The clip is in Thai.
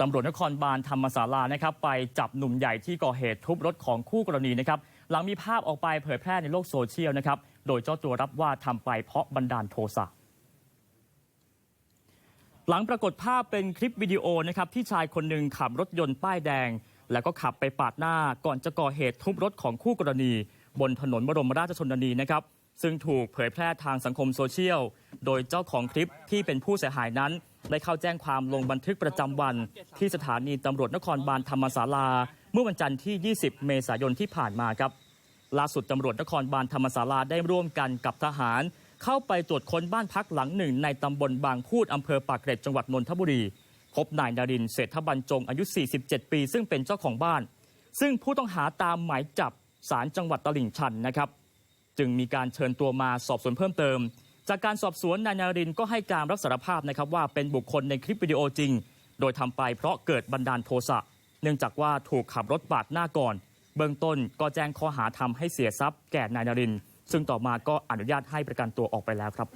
ตำรวจนครบาลธรรมศาลานะครับไปจับหนุ่มใหญ่ที่ก่อเหตุทุบรถของคู่กรณีนะครับหลังมีภาพออกไปเผยแพร่ในโลกโซเชียลนะครับโดยเจ้าตัวรับว่าทำไปเพราะบันดาลโทสะหลังปรากฏภาพเป็นคลิปวิดีโอนะครับที่ชายคนหนึ่งขับรถยนต์ป้ายแดง แล้วก็ขับไปปาดหน้าก่อนจะก่อเหตุทุบรถของคู่กรณี บนถนนบรมราชชนนีนะครับซึ่งถูกเผยแพร่ทางสังคมโซเชียล โดยเจ้าของคลิปที่เป็นผู้เสียหายนั้น ได้เข้าแจ้งความลงบันทึกประจำวัน ที่สถานีตำรวจนครบาลธรรมศาลา เมื่อวันจันทร์ที่ 20 เมษายนที่ผ่านมาครับล่าสุดตำรวจนครบาลธรรมศาลาได้ร่วมกันกับทหาร เข้าไปตรวจค้นบ้านพักหลังหนึ่ง ในตำบลบางพูดอำเภอปากเกร็ดจังหวัดนนทบุรี พบนายนารินเศรษฐบรรจงอายุ 47 ปี ซึ่งเป็นเจ้าของบ้าน ซึ่งผู้ต้องหาตามหมายจับศาลจังหวัดตลิ่งชันนะครับ จึงมีการเชิญตัวมาสอบสวนเพิ่มเติม จากการสอบสวนนายนารินก็ให้การรับสารภาพนะครับว่าเป็นบุคคลในคลิปวิดีโอจริง โดยทำไปเพราะเกิดบันดาลโทสะเนื่องจากว่าถูกขับรถปาดหน้าก่อน เบื้องต้นก็แจ้งข้อหาทำให้เสียทรัพย์แก่นายนาริน ซึ่งต่อมาก็อนุญาตให้ประกันตัวออกไปแล้วครับ